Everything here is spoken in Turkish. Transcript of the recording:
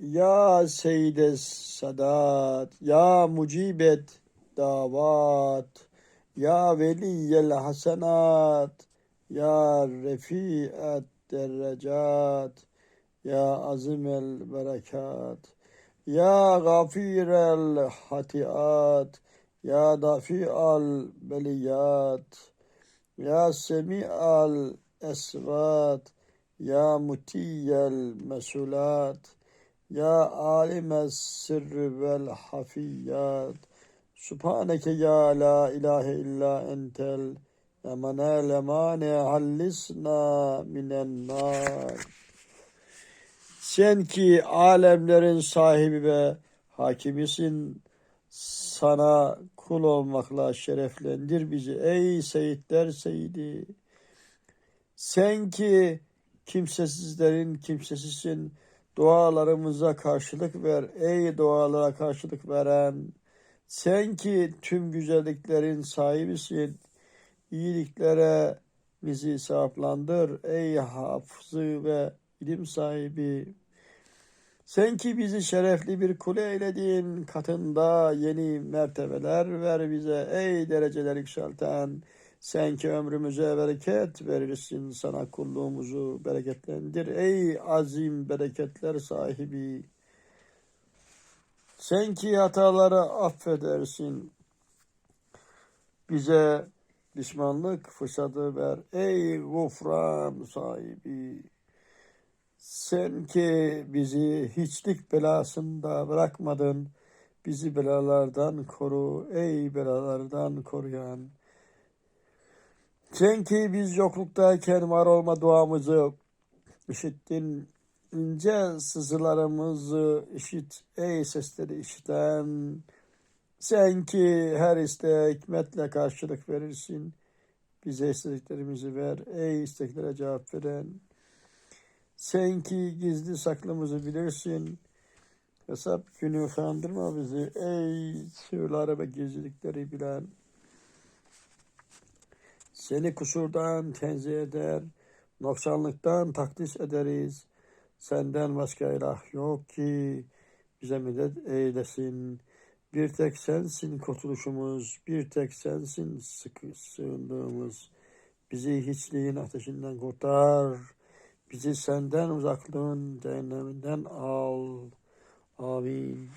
Ya Seyyide Sadat, Ya Mucibet Davat, Ya Veliyel Hasenat, Ya Refi'et Derrecat, Ya Azimel Berekat, Ya Gafirel Hatiat, Ya Dafi'al Beliyat, Ya Semi'al Esvat, Ya Mutiyel Mesulat, Ya Alimes Sirri vel Hafiyat, Subhaneke ya la ilahe illa entel, Emane lemane hallisna minen nar. Sen ki alemlerin sahibi ve hakimisin, sana kul olmakla şereflendir bizi ey Seyitler Seyidi. Sen ki kimsesizlerin kimsesisin, dualarımıza karşılık ver ey dualara karşılık veren. Sen ki tüm güzelliklerin sahibisin, iyiliklere bizi sevaplandır ey hafızı ve ilim sahibi. Sen ki bizi şerefli bir kule eyledin, katında yeni mertebeler ver bize ey dereceler yükselten. Sen ki ömrümüze bereket verirsin, sana kulluğumuzu bereketlendir ey azim bereketler sahibi. Sen ki hataları affedersin, bize pişmanlık fırsatı ver ey gufran sahibi. Sen ki bizi hiçlik belasında bırakmadın, bizi belalardan koru ey belalardan koruyan. Ki biz yokluktayken var olma duamızı işittin, ince sızılarımızı işit ey sesleri işiten. Sen ki her isteğe hikmetle karşılık verirsin, bize istediklerimizi ver ey isteklere cevap veren. Sen ki gizli saklımızı bilirsin. Hesap günü utandırma bizi ey sırları ve gizlilikleri bilen. Seni kusurdan tenzih eder, noksanlıktan takdis ederiz. Senden başka ilah yok ki bize medet eylesin. Bir tek sensin kurtuluşumuz, bir tek sensin sıkı sığındığımız. Bizi hiçliğin ateşinden kurtar. Bizi senden uzaklığın cehenneminden al. Amin.